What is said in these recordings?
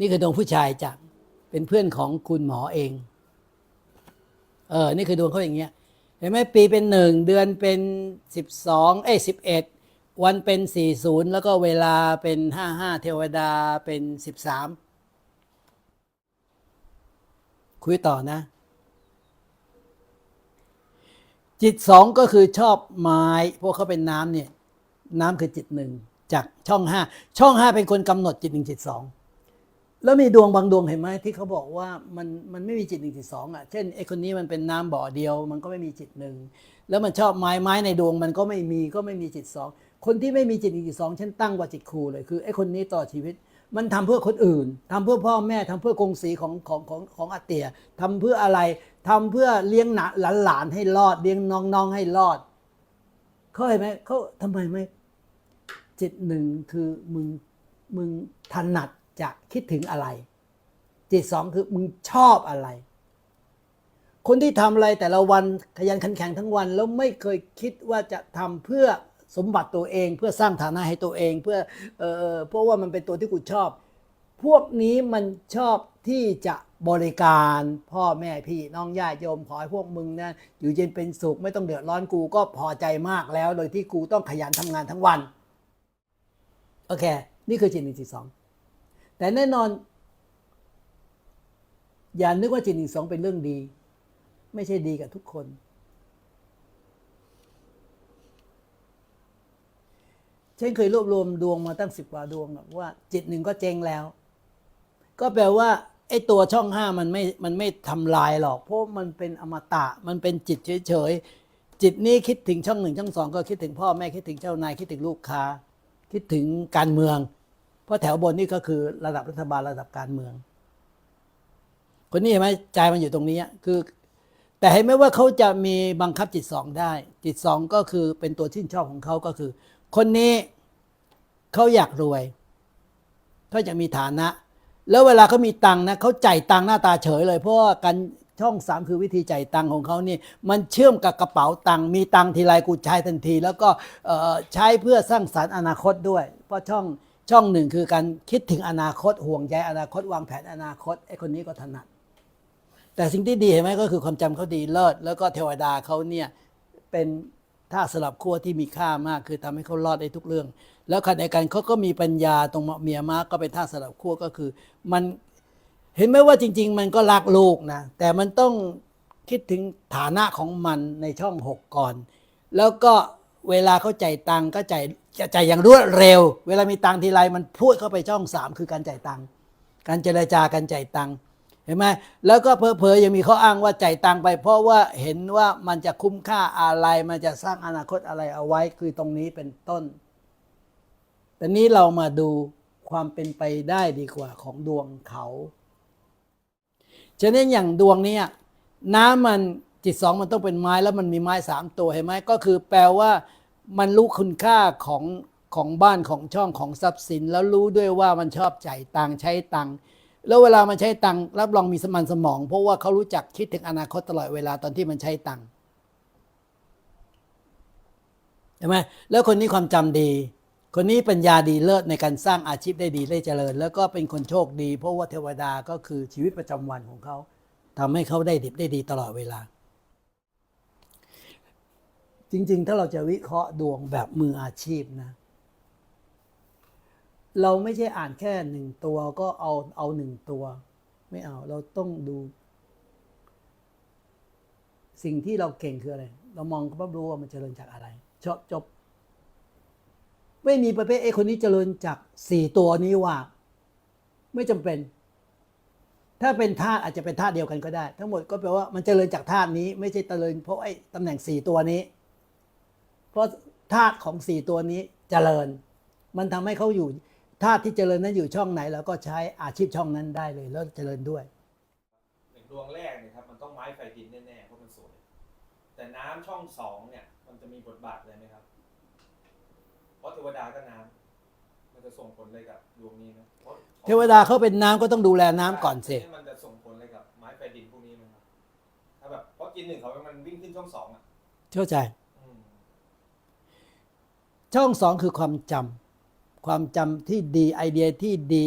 นี่คือดวงผู้ชายจ้ะเป็นเพื่อนของคุณหมอเอง เออ นี่คือดวงเขาอย่างเงี้ย เห็นไหมปีเป็นหนึ่งเดือนเป็นสิบสองเอ้สิบเอ็ดวันเป็นสี่ศูนย์แล้วก็เวลาเป็นห้าห้าเทวดาเป็นสิบสามคุยต่อนะ จิตสองก็คือชอบไม้พวกเขาเป็นน้ำเนี่ย น้ำคือจิตหนึ่งจากช่องห้าช่องห้าเป็นคนกำหนดจิตหนึ่งจิตสอง แล้วมีดวงบางดวงเห็นไหมที่เขาบอกว่ามันมันไม่มีจิตหนึ่งจิตสองอะเช่นไอ้คนนี้มันเป็นน้ำบ่อเดียว มันก็ไม่มีจิตหนึ่งแล้วมันชอบไม้ไม้ในดวงมันก็ไม่มีก็ไม่มีจิตสองคนที่ไม่มีจิตหนึ่งจิตสองฉันตั้งว่าจิตครูเลยคือไอ้คนนี้ต่อชีวิต มันทำเพื่อคนอื่นทำเพื่อพ่อแม่ทำเพื่อกงสีของของของของอาเตียทำเพื่ออะไรทำเพื่อเลี้ยงหนาหลานให้รอดเลี้ยงน้องๆให้รอดเขาเห็นไหมเขาทำไมไม่จิตหนึ่งคือมึงมึงถนัด จะคิดถึงอะไร จิตสองคือมึงชอบอะไร คนที่ทำอะไรแต่ละวันขยันขันแข็งทั้งวัน แล้วไม่เคยคิดว่าจะทำเพื่อสมบัติตัวเอง เพื่อสร้างฐานะให้ตัวเอง เพื่อเออเอเพราะว่ามันเป็นตัวที่กูชอบ พวกนี้มันชอบที่จะบริการพ่อแม่พี่น้องญาติโยมขอให้พวกมึงนะอยู่เย็นเป็นสุขไม่ต้องเดือดร้อนกูก็พอใจมากแล้ว โดยที่กูต้องขยันทำงานทั้งวัน โอเค นี่คือจิตหนึ่งจิตสอง แต่แน่นอน อย่านึกว่าจิตหนึ่งสองเป็นเรื่องดี ไม่ใช่ดีกับทุกคนฉันเคยรวบรวมดวงมาตั้งสิบกว่าดวงว่าจิตหนึ่งก็เจ๊งแล้ว ก็แปลว่าไอ้ตัวช่องห้ามันไม่ มันไม่ทำลายหรอก เพราะมันเป็นอมตะ มันเป็นจิตเฉยๆ จิตนี้คิดถึงช่องหนึ่งช่องสองก็คิดถึงพ่อแม่คิดถึงเจ้านายคิดถึงลูกค้า คิดถึงการเมือง ราะแถวบนนี่ก็คือระดับรัฐบาลระดับการเมือง คนนี้เห็นไหมใจมันอยู่ตรงนี้คือ แต่เห็นไหมว่าเขาจะมีบังคับจิตสองได้ จิตสองก็คือเป็นตัวชื่นชอบของเขาก็คือ คนนี้เขาอยากรวยเขาอยากมีฐานะ แล้วเวลาเขามีตังค์นะเขาจ่ายตังค์หน้าตาเฉยเลย เพราะว่าการช่องสามคือวิธีจ่ายตังค์ของเขานี่มันเชื่อมกับกระเป๋าตังค์มีตังค์ทีไรกูใช้ทันที แล้วก็ใช้เพื่อสร้างสารรค์อนาคตด้วย เพราะช่อง ช่องหนึ่งคือการคิดถึงอนาคตห่วงใยอนาคตวางแผนอนาคตไอ้คนนี้ก็ถนัด แต่สิ่งที่ดีเห็นไหมก็คือความจำเขาดีเลิศแล้วก็เทวดาเขาเนี่ยเป็นท่าสลับขั้วที่มีค่ามาก คือทำให้เขารอดได้ทุกเรื่อง แล้วขณะเดียวกันเขาก็มีปัญญาตรงเมียมาก็เป็นท่าสลับขั้วก็คือ มันเห็นไหมว่าจริง ๆ มันก็รักลูกนะแต่มันต้องคิดถึงฐานะของมันในช่องหกก่อน แล้วก็ เวลาเขาจ่ายตังค์ก็จ่ายจะจ่ายอย่างรวดเร็ว เวลามีตังค์ทีไรมันพูดเข้าไปช่องสามคือการจ่ายตังค์การเจรจาการจ่ายตังค์เห็นไหมแล้วก็เพอๆยังมีข้ออ้างว่าจ่ายตังค์ไป เพราะว่าเห็นว่ามันจะคุ้มค่าอะไร มันจะสร้างอนาคตอะไรเอาไว้คือตรงนี้เป็นต้น แต่นี้เรามาดูความเป็นไปได้ดีกว่าของดวงเขา ฉะนั้นอย่างดวงเนี้ยน้ำมัน จิตสองมันต้องเป็นไม้แล้วมันมีไม้สามตัวเห็นไหมก็คือแปลว่า มันรู้คุณค่าของของบ้านของช่องของทรัพย์สิน แล้วรู้ด้วยว่ามันชอบจ่ายตังใช้ตังแล้วเวลามันใช้ตังรับรองมีสมันสมอง เพราะว่าเขารู้จักคิดถึงอนาคตตลอดเวลาตอนที่มันใช้ตังเห็นไหมแล้วคนนี้ความจำดี คนนี้ปัญญาดีเลิศในการสร้างอาชีพได้ดีได้เจริญ แล้วก็เป็นคนโชคดี เพราะว่าเทวดาก็คือชีวิตประจำวันของเขาทำให้เขาได้ดิบได้ดีตลอดเวลา จริง ๆ ถ้าเราจะวิเคราะห์ดวงแบบมืออาชีพนะ เราไม่ใช่อ่านแค่หนึ่งตัวก็เอาเอาหนึ่งตัว ไม่เอาเราต้องดู สิ่งที่เราเก่งคืออะไร เรามองก็รู้ว่ามันเจริญจากอะไรจบจบ ไม่มีประเภทเอคนนี้เจริญจากสี่ตัวนี้ว่า ไม่จำเป็น ถ้าเป็นธาตุอาจจะเป็นธาตุเดียวกันก็ได้ ทั้งหมดก็แปลว่ามันเจริญจากธาตุนี้ ไม่ใช่เจริญเพราะไอ้ตำแหน่งสี่ตัวนี้ เพราะธาตุของสี่ตัวนี้เจริญ มันทำให้เขาอยู่ธาตุที่เจริญนั้นอยู่ช่องไหนแล้วก็ใช้อาชีพช่องนั้นได้เลยแล้วเจริญด้วยอย่างดวงแรกเนี่ยครับมันต้องไม้ไฟดินแน่ๆเพราะมันสวยแต่น้ำช่องสองเนี่ย มันจะมีบทบาทอะไรไหมครับ เพราะเทวดาก็น้ำมันจะส่งผลอะไรกับดวงนี้ไหมพราะเทวดาเขาเป็นน้ำก็ต้องดูแลน้ำก่อนสิมันจะส่งผลอะไรกับไม้ไฟดินพวกนี้ไหมครับถ้าแบบเพราะกินหนึ่งเขามันวิ่งขึ้นช่องสองอะเข้าใจอืม ช่องสองคือความจำความจำที่ดีไอเดียที่ดี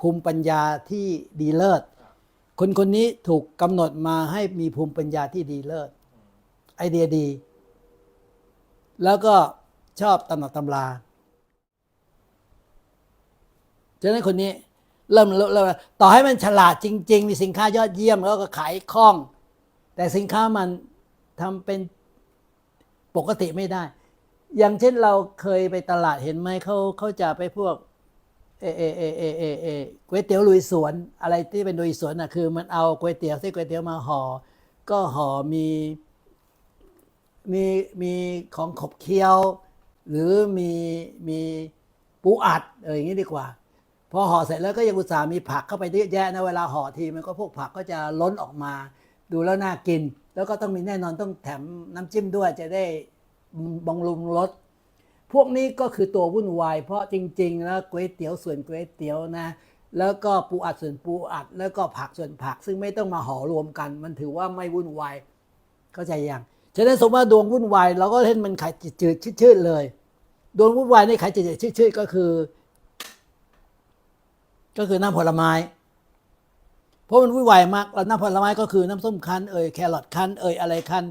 ภูมิปัญญาที่ดีเลิศคนคนนี้ถูกกำหนดมาให้มีภูมิปัญญาที่ดีเลิศไอเดียดี แล้วก็ชอบตำหนักตำราฉะนั้นคนนี้เริ่มเริ่มต่อให้มันฉลาดจริง ๆ มีสินค้ายอดเยี่ยมแล้วก็ขายคล่อง แต่สินค้ามันทำเป็นปกติไม่ได้ อย่างเช่นเราเคยไปตลาดเห็นไหมเขาเขาจะไปพวกเอเอเอเอเอเอก๋วยเตี๋ยวลุยสวนอะไรที่เป็นลุยสวนอะคือ มันเอาก๋วยเตี๋ยวที่ก๋วยเตี๋ยวมาห่อก็ห่อมีมีมีของขบเคี้ยว หรือมีมีปูอัดเอออย่างนี้ดีกว่า พอห่อเสร็จแล้วก็ยังอุตส่าห์มีผักเข้าไปเยอะแยะนะเวลาห่อทีมันก็พวกผักก็จะล้นออกมา ดูแล้วน่ากิน แล้วก็ต้องมีแน่นอนต้องแถมน้ำจิ้มด้วยจะได้ บำรุงรสพวกนี้ก็คือตัววุ่นวาย เพราะจริงๆแล้วก๋วยเตี๋ยวส่วนก๋วยเตี๋ยวนะ แล้วก็ปูอัดส่วนปูอัด แล้วก็ผักส่วนผัก ซึ่งไม่ต้องมาห่อรวมกัน มันถือว่าไม่วุ่นวายเข้าใจยังฉะนั้นสมมติว่าดวงวุ่นวายเราก็เห็นมันขายจืดชืดๆเลย ดวงวุ่นวายนี่ขายจืดชืดๆก็คือ ก็คือน้ำผลไม้ เพราะมันวุ่นวายมากแล้วน้ำผลไม้ก็คือน้ำส้มคั้นเอ่ยแครอทคั้นเอ่ยอะไรคั้น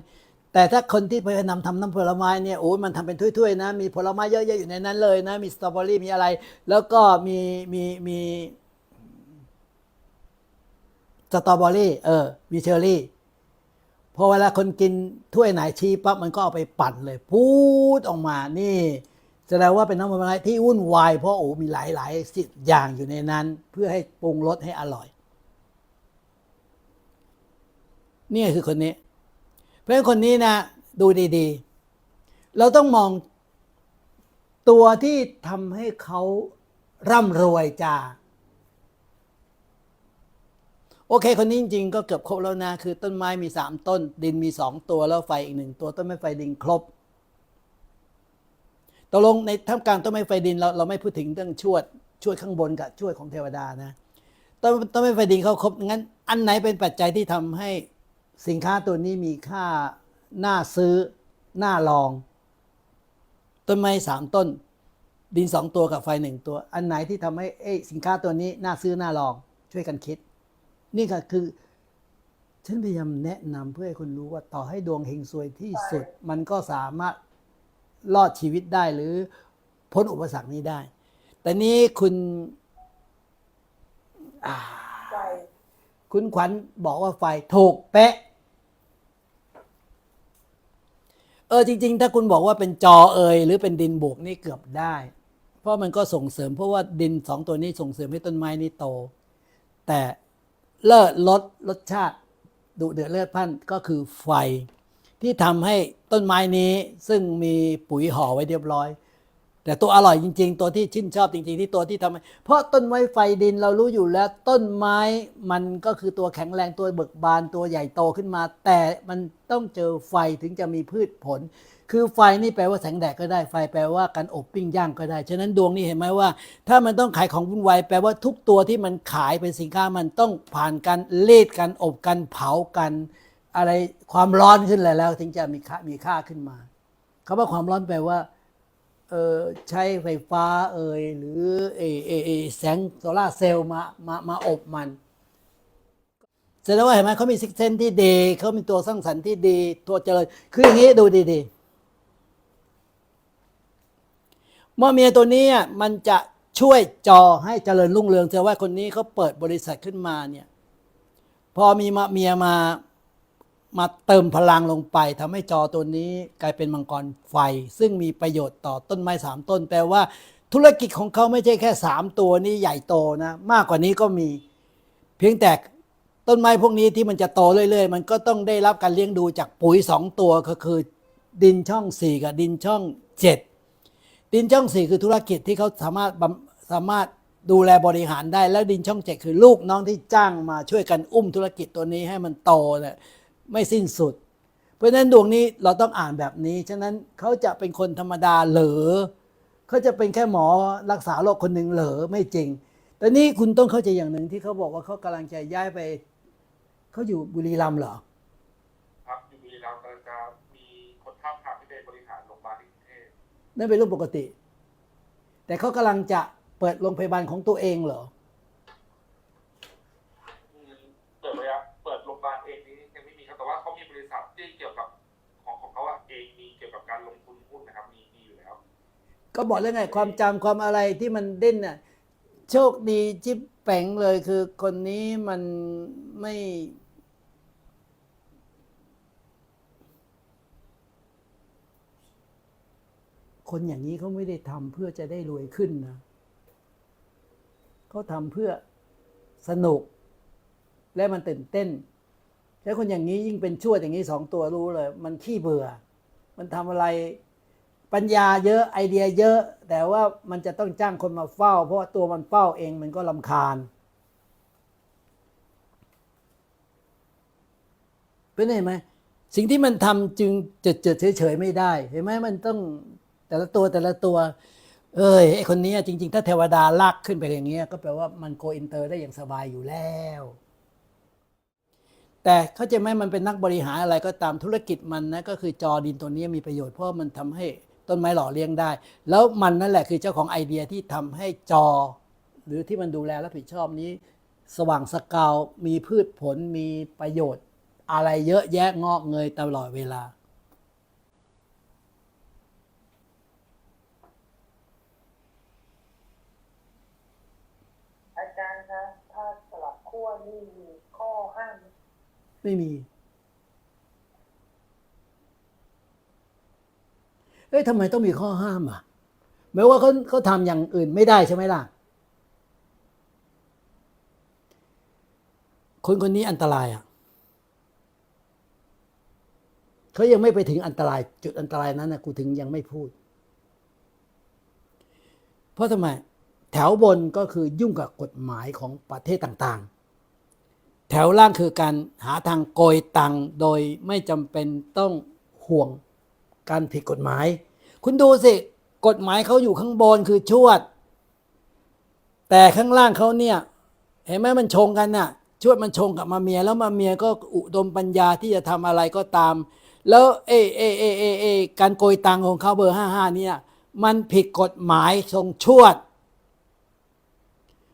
แต่ถ้าคนที่ไปนำทำน้ำผลไม้เนี่ยโอ้ยมันทำเป็นถ้วยๆนะ มีผลไม้เยอะๆอยู่ในนั้นเลยนะมีสตรอเบอรี่มีอะไร แล้วก็มีมีมีสตรอเบอรี่เออมีเชอร์รี่พอเวลาคนกินถ้วยไหนชี้ปั๊บมันก็เอาไปปั่นเลยพูดออกมานี่แสดงว่าเป็นน้ำผลไม้ที่วุ่นวายเพราะโอ้มีหลายๆสิ่งอย่างอยู่ในนั้น เพื่อให้ปรุงรสให้อร่อย นี่คือคนนี้ เพราะฉะนั้นคนนี้นะดูดีๆ เราต้องมองตัวที่ทำให้เขาร่ำรวยจ้าโอเค คนนี้จริงๆ ก็เกือบครบแล้วนะ คือต้นไม้มีสามต้น ดินมีสองตัวแล้วไฟอีกหนึ่งตัวต้นไม้ไฟดินครบตกลงในท่ามกลางต้นไม้ไฟดินเราเราไม่พูดถึงเรื่องชวดชวดข้างบนกับชวดของเทวดานะต้นต้นไม้ไฟดินเขาครบงั้น อันไหนเป็นปัจจัยที่ทำให้ สินค้าตัวนี้มีค่าน่าซื้อน่าลอง ต้นไม้สามต้น ดินสองตัวกับไฟหนึ่งตัว อันไหนที่ทำให้เอ้สินค้าตัวนี้น่าซื้อน่าลอง ช่วยกันคิด นี่ก็คือ ฉันพยายามแนะนำเพื่อให้คนรู้ว่าต่อให้ดวงเฮงซวยที่สุด มันก็สามารถรอดชีวิตได้หรือพ้นอุปสรรคนี้ได้ แต่นี้คุณคุณขวัญบอกว่าไฟถูกเป๊ะ เออจริง ๆ ถ้าคุณบอกว่าเป็นจอเอยหรือเป็นดินบวกนี่เกือบได้ เพราะมันก็ส่งเสริมเพราะว่าดินสองตัวนี้ส่งเสริมให้ต้นไม้นี้โต แต่เลิศลดรสชาติดุเดือดเลือดพันก็คือไฟ ที่ทำให้ต้นไม้นี้ซึ่งมีปุ๋ยห่อไว้เรียบร้อย แต่ตัวอร่อยจริง ๆ ตัวที่ชื่นชอบจริง ๆ ที่ตัวที่ทำให้เพราะต้นไม้ไฟดินเรารู้อยู่แล้วต้นไม้มันก็คือตัวแข็งแรงตัวเบิกบานตัวใหญ่โตขึ้นมา แต่มันต้องเจอไฟถึงจะมีพืชผล คือไฟนี่แปลว่าแสงแดดก็ได้ไฟแปลว่าการอบปิ้งย่างก็ได้ ฉะนั้นดวงนี้เห็นไหมว่า ถ้ามันต้องขายของวุ่นวายแปลว่าทุกตัวที่มันขายเป็นสินค้ามันต้องผ่านการรีดกันอบกันเผากันอะไรความร้อนขึ้นแล้วถึงจะมีค่ามีค่าขึ้นมาคำว่าความร้อนแปลว่า ใช้ไฟฟ้าเอ่ยหรือแสงโซลาเซลล์มามามาอบมันแสดงว่าเห็นไหมเขามีซิกเซนที่ดีเขามีตัวสร้างสรรค์ที่ดีตัวเจริญคืออย่างนี้ดูดีๆเมื่อเมียตัวนี้มันจะช่วยจอให้เจริญรุ่งเรืองแสดงว่าคนนี้เขาเปิดบริษัทขึ้นมาเนี่ย พอมีมาเมียมา มาเติมพลังลงไปทำให้จอตัวนี้กลายเป็นมังกรไฟ ซึ่งมีประโยชน์ต่อต้นไม้สามต้น แปลว่าธุรกิจของเขาไม่ใช่แค่สามตัวนี้ใหญ่โตนะ มากกว่านี้ก็มี เพียงแต่ต้นไม้พวกนี้ที่มันจะโตเรื่อย ๆ มันก็ต้องได้รับการเลี้ยงดูจากปุ๋ยสองตัวก็คือ ดินช่องสี่กับดินช่องเจ็ดดินช่องสี่คือธุรกิจที่เขาสามารถสามารถดูแลบริหารได้แล้วดินช่องเจ็ดคือลูกน้องที่จ้างมาช่วยกันอุ้มธุรกิจตัวนี้ให้มันโตเนี่ย ไม่สิ้นสุด เพราะฉะนั้นดวงนี้เราต้องอ่านแบบนี้ ฉะนั้นเขาจะเป็นคนธรรมดาเหรอเขาจะเป็นแค่หมอรักษาโรคคนหนึ่งเหรอไม่จริง แต่นี่คุณต้องเข้าใจอย่างหนึ่งที่เขาบอกว่าเขากำลังจะย้ายไปเขาอยู่บุรีรัมย์เหรอครับอยู่บุรีรัมย์กำลังจะมีคนท้าบทามที่เป็นบริหารโรงพยาบาลที่กรุงเทพนั่นเป็นเรื่องปกติ แต่เขากำลังจะเปิดโรงพยาบาลของตัวเองเหรอ ก็บอกแล้วไงความจำความอะไรที่มันเด่นน่ะโชคดีจิ๊บแป๋งเลยคือคนนี้มันไม่ คนอย่างนี้เขาไม่ได้ทำเพื่อจะได้รวยขึ้นนะเขาทำเพื่อสนุก และมันตื่นเต้น แล้วคนอย่างนี้ยิ่งเป็นชั่วอย่างนี้สองตัวรู้เลย มันขี้เบื่อ มันทำอะไร ปัญญาเยอะไอเดียเยอะ แต่ว่ามันจะต้องจ้างคนมาเฝ้า เพราะว่าตัวมันเฝ้าเองมันก็ลำคาญ เป็นเห็นไหมสิ่งที่มันทำจึงเจิดเจิดเฉยๆไม่ได้ เห็นไหมมันต้องแต่ละตัวแต่ละตัว เอ้ยไอคนนี้จริง ๆ ถ้าเทวดาลากขึ้นไปอย่างเงี้ย ก็แปลว่ามันโกอินเตอร์ได้อย่างสบายอยู่แล้วแต่เขาใจไหมมันเป็นนักบริหารอะไรก็ตามธุรกิจมันนะก็คือจอดินตัวนี้มีประโยชน์เพราะมันทำให้ ต้นไม้หล่อเลี้ยงได้ แล้วมันนั่นแหละคือเจ้าของไอเดียที่ทำให้จอ หรือที่มันดูแลรับผิดชอบนี้ สว่างสกาวมีพืชผลมีประโยชน์ อะไรเยอะแยะงอกเงยตลอดเวลา อาจารย์คะถ้าสลับขั้วนี่มีข้อห้ามไหมไม่มี เอ้ยทำไมต้องมีข้อห้ามอะแม้ว่าเขาเขาทำอย่างอื่นไม่ได้ใช่ไหมล่ะ คนคนนี้อันตรายอะเขายังไม่ไปถึงอันตราย จุดอันตรายนั้นนะกูถึงยังไม่พูด เพราะทำไม แถวบนก็คือยุ่งกับกฎหมายของประเทศต่าง ๆ แถวล่างคือการหาทางโกยตังโดยไม่จำเป็นต้องห่วง การผิดกฎหมาย คุณดูสิ กฎหมายเขาอยู่ข้างบนคือชวด แต่ข้างล่างเขาเนี่ย เห็นไหมมันชงกันน่ะ ชวดมันชงกับมาเมีย แล้วมาเมียก็อุดมปัญญาที่จะทำอะไรก็ตาม แล้วเอเอเอเอเอการโกยตังของเขาเบอร์ห้าห้าเนี่ย มันผิดกฎหมายทรงชวด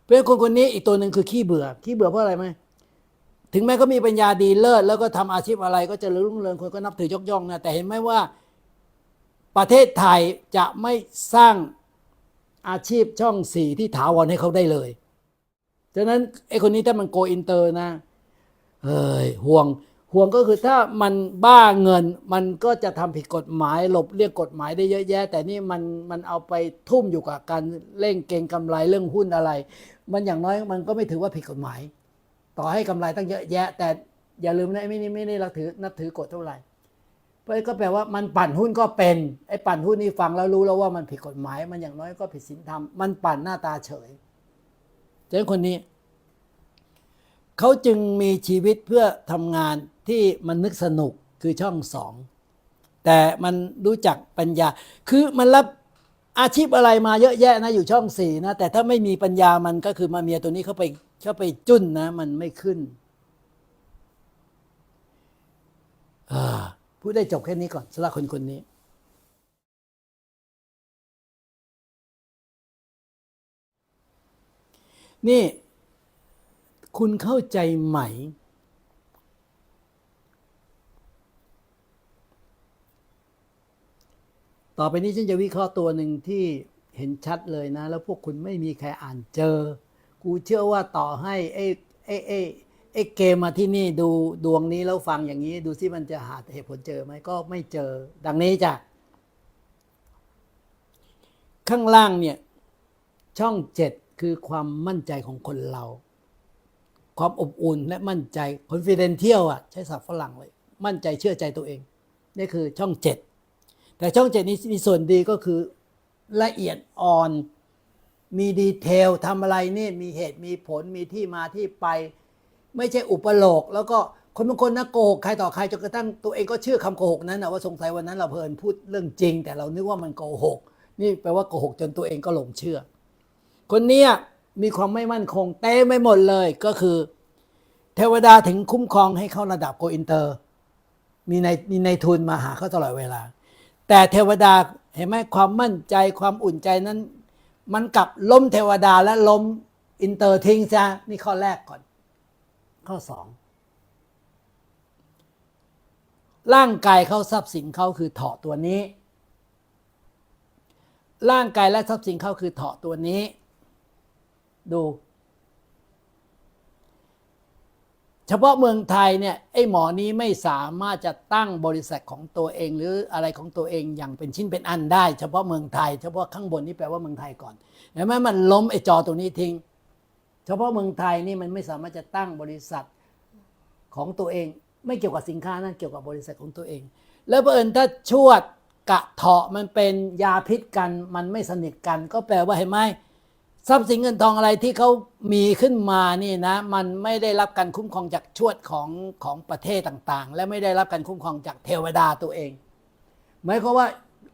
เพราะฉะนั้นคนคนนี้อีกตัวหนึ่งคือขี้เบื่อ ขี้เบื่อเพราะอะไรไหมถึงแม้เขามีปัญญาดีเลิศแล้วก็ทำอาชีพอะไรก็จะรุ่งเรืองคนก็นับถือยกย่องนะแต่เห็นไหมว่า ประเทศไทยจะไม่สร้างอาชีพช่องสี่ที่ถาวรให้เขาได้เลย ฉะนั้นไอ้คนนี้ถ้ามันโกอินเตอร์นะ เฮ้ยห่วงห่วงก็คือถ้ามันบ้าเงินมันก็จะทำผิดกฎหมายหลบเลี่ยงกฎหมายได้เยอะแยะ แต่นี่มันมันเอาไปทุ่มอยู่กับการเล่งเก่งกำไรเรื่องหุ้นอะไร มันอย่างน้อยมันก็ไม่ถือว่าผิดกฎหมาย ต่อให้กำไรตั้งเยอะแยะ แต่อย่าลืมนะไม่นี่ไม่ได้เราถือนับถือกฎเท่าไหร่ เพราะก็แปลว่ามันปั่นหุ้นก็เป็นไอ้ปั่นหุ้นนี่ฟังแล้วรู้แล้วว่ามันผิดกฎหมาย มันอย่างน้อยก็ผิดศีลธรรมมันปั่นหน้าตาเฉยเจ้าคนนี้เขาจึงมีชีวิตเพื่อทำงานที่มันนึกสนุกคือช่องสองแต่มันรู้จักปัญญา คือมันรับอาชีพอะไรมาเยอะแยะนะอยู่ช่องสี่นะแต่ถ้าไม่มีปัญญามันก็คือมาเมียตัวนี้เขาไปเขาไปจุ้นนะ มันไม่ขึ้นอ่า พูดได้จบแค่นี้ก่อนสำหรับคนคนนี้นี่ คุณเข้าใจไหม ต่อไปนี้ฉันจะวิเคราะห์ตัวหนึ่งที่เห็นชัดเลยนะ แล้วพวกคุณไม่มีใครอ่านเจอ กูเชื่อว่าต่อให้ไอ้ไอ้ไอ้ ไอ้เกมมาที่นี่ดูดวงนี้แล้วฟังอย่างนี้ ดูซิมันจะหาเหตุผลเจอไหมก็ไม่เจอ ดังนี้จ้ะข้างล่างเนี่ยช่องเจ็ดคือความมั่นใจของคนเรา ความอบอุ่นและมั่นใจ confidential อะ ใช้ศัพท์ฝรั่งเลย มั่นใจเชื่อใจตัวเอง นี่คือช่องเจ็ดแต่ช่องเจ็ดนี้มีส่วนดีก็คือละเอียดอ่อน มีดีเทลทำอะไรนี่มีเหตุมีผลมีที่มาที่ไป ไม่ใช่อุปโลก แล้วก็คนบางคนนะโกหกใครต่อใครจนกระทั่งตัวเองก็เชื่อคำโกหกนั้นนะว่าสงสัยวันนั้นเราเพลินพูดเรื่องจริง แต่เรานึกว่ามันโกหก นี่แปลว่าโกหกจนตัวเองก็หลงเชื่อ คนเนี้ยมีความไม่มั่นคงเต้ไม่หมดเลยก็คือ เทวดาถึงคุ้มครองให้เขาระดับโกอินเตอร์ มีในมีในทุนมาหาเขาตลอดเวลา แต่เทวดาเห็นไหมความมั่นใจความอุ่นใจนั้น มันกลับล้มเทวดาและล้มอินเตอร์ทิ้งซะนี่ข้อแรกก่อน ข้อสองร่างกายเขาทรัพย์สินเขาคือเถาะตัวนี้ ร่างกายและทรัพย์สินเขาคือเถาะตัวนี้ ดู เฉพาะเมืองไทยเนี่ยไอ้หมอนี้ไม่สามารถจะตั้งบริษัทของตัวเอง หรืออะไรของตัวเองอย่างเป็นชิ้นเป็นอันได้ เฉพาะเมืองไทย เฉพาะข้างบนนี่แปลว่าเมืองไทยก่อนเห็นไหมมันล้มไอ้จอตัวนี้ทิ้ง เฉพาะเมืองไทยนี่มันไม่สามารถจะตั้งบริษัทของตัวเอง ไม่เกี่ยวกับสินค้านะเกี่ยวกับบริษัทของตัวเอง แล้วเอิญถ้าชวดกะเถาะมันเป็นยาพิษกันมันไม่สนิทกัน ก็แปลว่าเห็นไหมทรัพย์สินเงินทองอะไรที่เขามีขึ้นมานี่นะ มันไม่ได้รับการคุ้มครองจากชวดของของประเทศต่างๆ และไม่ได้รับการคุ้มครองจากเทวดาตัวเองหมายความว่า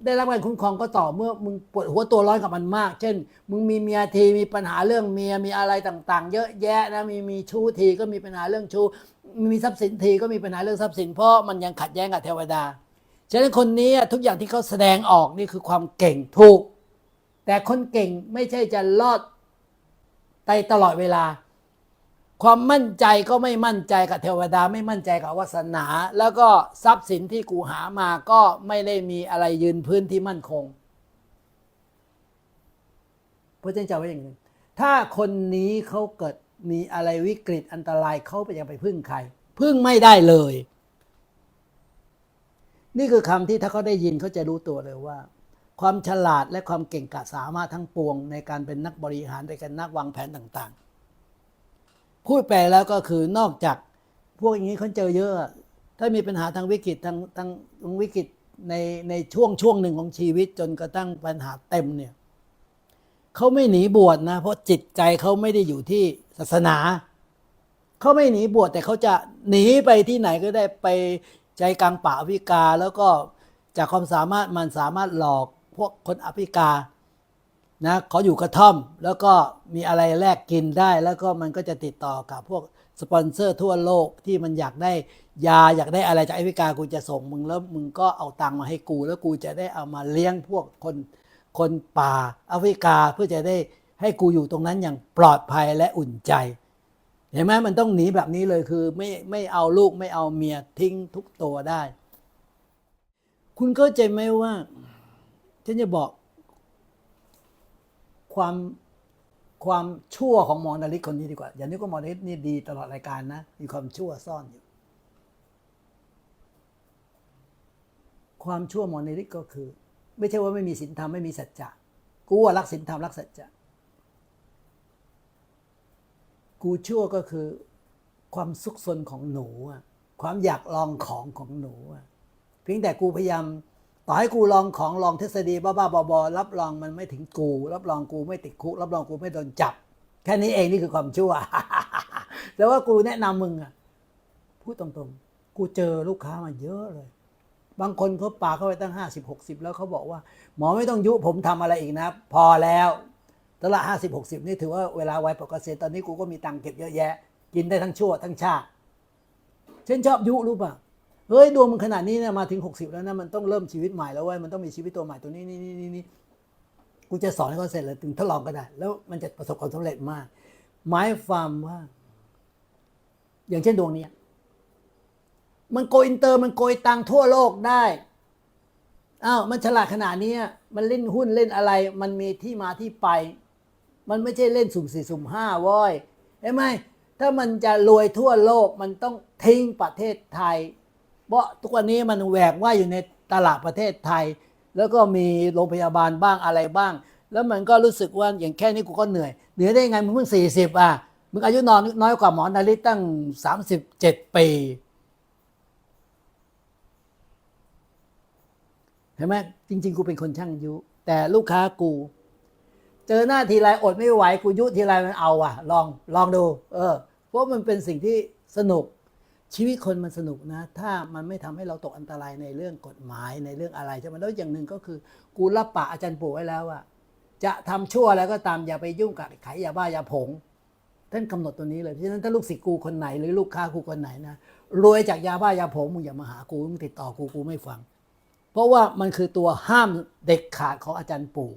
ได้รับการคุ้มครองก็ต่อเมื่อมึงปวดหัวตัวร้อนกับมันมาก เช่น มึงมีเมียทีมีปัญหาเรื่องเมียมีอะไรต่างๆ เยอะแยะนะมีมีชู้ทีก็มีปัญหาเรื่องชู้มีทรัพย์สินทีก็มีปัญหาเรื่องทรัพย์สินเพราะมันยังขัดแย้งกับเทวดาฉะนั้นคนนี้ทุกอย่างที่เขาแสดงออกนี่คือความเก่งถูก แต่คนเก่งไม่ใช่จะรอดไปตลอดเวลา ความมั่นใจก็ไม่มั่นใจกับเทวดาไม่มั่นใจกับวาสนา แล้วก็ทรัพย์สินที่กูหามาก็ไม่ได้มีอะไรยืนพื้นที่มั่นคงเพราะฉะนั้นจะไว้อย่างหนึ่งถ้าคนนี้เขาเกิดมีอะไรวิกฤตอันตรายเขาไปยังไปพึ่งใคร พึ่งไม่ได้เลย นี่คือคำที่ถ้าเขาได้ยินเขาจะรู้ตัวเลยว่า ความฉลาดและความเก่งกาจสามารถทั้งปวงในการเป็นนักบริหารในการนักวางแผนต่าง พูดไปแล้วก็คือนอกจากพวกอย่างนี้เขาเจอเยอะ ถ้ามีปัญหาทางวิกฤตทางทางทางวิกฤตในในช่วงช่วงหนึ่งของชีวิตจนกระทั่งปัญหาเต็มเนี่ยเขาไม่หนีบวชนะ เพราะจิตใจเขาไม่ได้อยู่ที่ศาสนาเขาไม่หนีบวชแต่เขาจะหนีไปที่ไหนก็ได้ไปใจกลางป่าอฟริกา แล้วก็จากความสามารถมันสามารถหลอกพวกคนอฟริกา นะเขาอยู่กระท่อมแล้วก็มีอะไรแลกกินได้ แล้วก็มันก็จะติดต่อกับพวกสปอนเซอร์ทั่วโลกที่มันอยากได้ยาอยากได้อะไรจากแอฟริกากูจะส่งมึงแล้วมึงก็เอาตังค์มาให้กู แล้วกูจะได้เอามาเลี้ยงพวกคนคนป่าแอฟริกาเพื่อจะได้ให้กูอยู่ตรงนั้นอย่างปลอดภัยและอุ่นใจ เห็นไหมมันต้องหนีแบบนี้เลยคือไม่ไม่เอาลูกไม่เอาเมียทิ้งทุกตัวได้ คุณเข้าใจไหมว่าฉันจะบอก ความความชั่วของหมอนาริศคนนี้ดีกว่า อย่านึกว่าหมอนาริศนี่ดีตลอดรายการนะ มีความชั่วซ่อนอยู่ ความชั่วหมอนาริศก็คือ ไม่ใช่ว่าไม่มีศีลธรรมไม่มีสัจจะกูว่ารักศีลธรรมรักสัจจะกูชั่วก็คือความซุกซนของหนูอะความอยากลองของของหนูอะเพียงแต่กูพยายาม ต่อให้กูลองของลองทฤษฎีบ้าๆบอๆรับรองมันไม่ถึงกู รับรองกูไม่ติดคุก รับรองกูไม่โดนจับ แค่นี้เองนี่คือความชั่ว แต่ว่ากูแนะนำมึงอะพูดตรงๆ กูเจอลูกค้ามาเยอะเลย บางคนเขาปาเข้าไปตั้งห้าสิบหกสิบแล้วเขาบอกว่า หมอไม่ต้องยุผมทำอะไรอีกนะ พอแล้วตละห้าสิบหกสิบนี่ถือว่าเวลาไวัยปกติตอนนี้กูก็มีตังค์เก็บเยอะแยะ กินได้ทั้งชั่วทั้งชาติฉันชอบยุรู้ป่ะ เฮ้ยดวงมันขนาดนี้เนะมาถึงหกสิบแล้วนะมันต้องเริ่มชีวิตใหม่แล้วเว้ยมันต้องมีชีวิตตัวใหม่ตัวนี้นี่นี่นี่นี่กูจะสอนให้เขาเสร็จเลยถึงทดลองก็ได้แล้วมันจะประสบความสำเร็จมากหมายความว่า อย่างเช่นดวงนี้มันโกอินเตอร์มันโกยตังทั่วโลกได้อ้าวมันฉลาดขนาดนี้มันเล่นหุ้นเล่นอะไร มันมีที่มาที่ไป มันไม่ใช่เล่นสุ่มสี่สุ่มห้าว้อยเห็นไหมถ้ามันจะรวยทั่วโลกมันต้องทิ้งประเทศไทย เพราะทุกวันนี้มันแหวกว่าอยู่ในตลาดประเทศไทย แล้วก็มีโรงพยาบาลบ้างอะไรบ้าง แล้วมันก็รู้สึกว่าอย่างแค่นี้กูก็เหนื่อย เหนื่อยได้ไงมึงเพิ่งสี่สิบอะมึงอายุนอนน้อยกว่าหมอนาริตตั้งสามสิบเจ็ดปีเห็นไหมจริง ๆ กูเป็นคนช่างยุ แต่ลูกค้ากู เจอหน้าทีไรอดไม่ไหวกูยุทีไรมันเอาอะ ลองลองดู เออ เพราะมันเป็นสิ่งที่สนุก ชีวิตคนมันสนุกนะ ถ้ามันไม่ทำให้เราตกอันตรายในเรื่องกฎหมายในเรื่องอะไรใช่ไหมแล้วอย่างหนึ่งก็คือ กูรับปากอาจารย์ปู่ไว้แล้วว่าจะทำชั่วแล้วก็ตามอย่าไปยุ่งกับขายยาบ้ายาผง ท่านกำหนดตัวนี้เลยเพราะฉะนั้นถ้าลูกศิษย์กูคนไหนหรือลูกค้ากูคนไหนนะรวยจากยาบ้ายาผงมึงอย่ามาหากูมึงติดต่อกูกูไม่ฟัง เพราะว่ามันคือตัวห้ามเด็กขาดของอาจารย์ปู่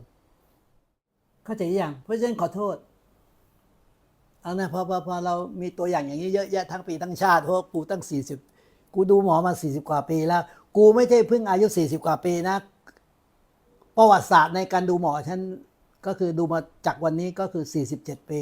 เข้าใจยังเพราะฉะนั้นขอโทษ เอานะพอพอพอเรามีตัวอย่างอย่างนี้เยอะแยะทั้งปีทั้งชาติเพราะกูตั้งสี่สิบกูดูหมอมาสี่สิบกว่าปีแล้ว กูไม่ใช่เพิ่งอายุสี่สิบกว่าปีนะประวัติศาสตร์ในการดูหมอฉันก็คือดูมาจากวันนี้ก็คือ 47 ปี